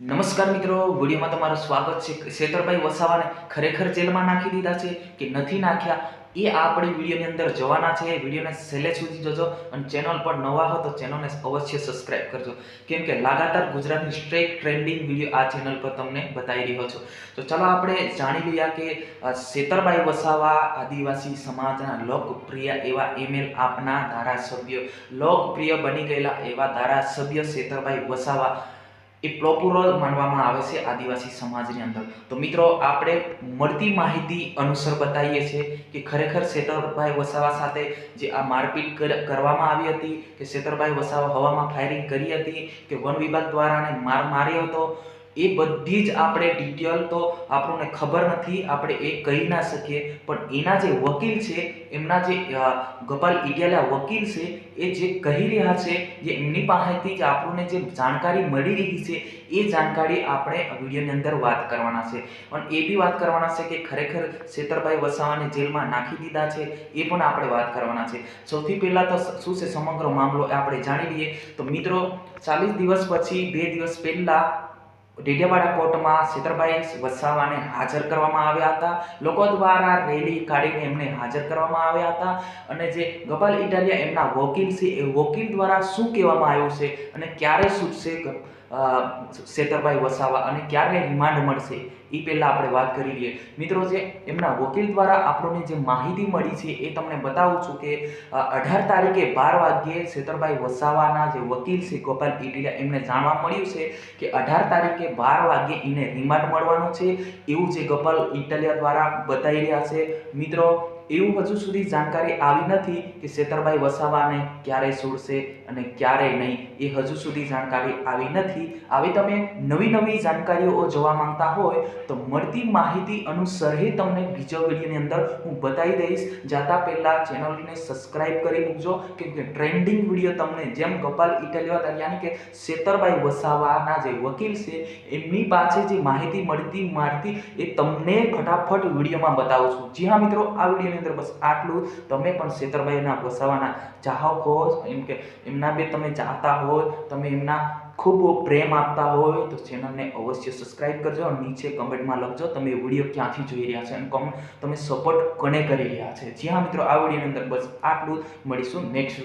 નમસ્કાર મિત્રો, વિડીયોમાં તમારું સ્વાગત છે શેતરભાઈ વસાવાને ખરેખર જેલમાં નાખી દીધા છે કે નથી નાખ્યા? એ આપણે વિડીયોની અંદર જવાના છે. વિડીયોને છેલ્લે સુધી જોજો અને ચેનલ પર નવા હો તો ચેનલને અવશ્ય સબસ્ક્રાઇબ કરજો. કેમ કે લગાતાર ગુજરાતની સ્ટ્રેક ટ્રેન્ડિંગ વીડિયો આ ચેનલ પર તમને બતાવી રહ્યો છું. તો ચાલો આપણે જાણી લઈએ કે શેતરભાઈ વસાવા આદિવાસી સમાજના લોકપ્રિય એવા એમએલ આપના ધારાસભ્ય, લોકપ્રિય બની ગયેલા એવા ધારાસભ્ય શેતરભાઈ વસાવા એ પ્રોપુરો માનવામાં આવે છે આદિવાસી સમાજની અંદર. તો મિત્રો, આપણે મળતી માહિતી અનુસાર બતાવીએ છીએ કે ખરેખર શેતરભાઈ વસાવા સાથે જે આ મારપીટ કર- કરવામાં આવી હતી, કે શેતરભાઈ વસાવા હવામાં ફાયરિંગ કરી હતી, કે વન વિભાગ દ્વારા માર, માર્યો હતો એ બધી જ આપણે ડિટેલ તો આપણને ખબર નથી, આપણે એ કહી ના શકીએ. પણ એના જે વકીલ છે, એમના જે ગોપાલ ઇડિયાલા વકીલ છે, એ જે કહી રહ્યા છે, જે એમની પાસેથી જ આપણને જે જાણકારી મળી રહી છે, એ જાણકારી આપણે વિડીયોની અંદર વાત કરવાના છે. અને એ બી વાત કરવાના છે કે ખરેખર શેતરભાઈ વસાવાને જેલમાં નાખી દીધા છે, એ પણ આપણે વાત કરવાના છે. સૌથી પહેલાં તો શું છે સમગ્ર મામલો એ આપણે જાણી લઈએ. તો મિત્રો, ચાલીસ દિવસ પછી, બે દિવસ પહેલાં ડેડિયાપાડા કોર્ટમાં શેતરભાઈ વસાવાને હાજર કરવામાં આવ્યા હતા. લોકો દ્વારા રેલી કાઢીને એમને હાજર કરવામાં આવ્યા હતા. અને જે ગોપાલ ઇટાલિયા એમના વકીલ છે, એ વકીલ દ્વારા શું કહેવામાં આવ્યું છે અને ક્યારે છૂટશે શેતરભાઈ વસાવા અને ક્યારે રિમાન્ડ મળશે એ પહેલાં આપણે વાત કરી લઈએ. મિત્રો, જે એમના વકીલ દ્વારા આપણને જે માહિતી મળી છે, એ તમને બતાવું છું કે અઢાર તારીખે બાર વાગ્યે શેતરભાઈ વસાવાના જે વકીલ છે, ગોપાલ ઇટીલિયા એમને જાણવા મળ્યું છે કે અઢાર તારીખે બાર વાગ્યે એને રિમાન્ડ મળવાનું છે. એવું જે ગોપાલ ઇટલિયા દ્વારા બતાવી રહ્યા છે. મિત્રો એવું હજુ સુધી જાણકારી આવી નથી કે શેતરભાઈ વસાવાને ક્યારે છોડશે અને ક્યારે નહીં, એ હજુ સુધી જાણકારી આવી નથી. આવી તમે નવી નવી જાણકારીઓ જોવા માંગતા હોય તો મળતી માહિતી અનુસાર તમને બીજો વિડીયોની અંદર હું બતાવી દઈશ. જાતા પહેલાં ચેનલને સબસ્ક્રાઇબ કરી મૂકજો, કેમ કે ટ્રેન્ડિંગ વીડિયો તમને જેમ ગોપાલ ઇટાલિયા યાની કે શેતરભાઈ વસાવાના જે વકીલ છે, એમની પાસે જે માહિતી મળતી મારતી એ તમને ફટાફટ વિડીયોમાં બતાવું છું. જી હા મિત્રો, આ વિડીયોની અંદર બસ આટલું તમે પણ શેતરભાઈના વસાવાના ચાહક હો. એમ કે એમના બે તમે ચાહતા હોય તમે એમના ખૂબ પ્રેમ આપતા હોય તો ચેનલને અવશ્ય સબસ્ક્રાઇબ કરજો અને નીચે કમેન્ટમાં લખજો તમે વીડિયો ક્યાંથી જોઈ રહ્યા છે. અને કોમ, તમે સપોર્ટ કોને કરી રહ્યા છે. જ્યાં મિત્રો આ વિડીયોની અંદર બસ આટલું મળીશું નેક્સ્ટ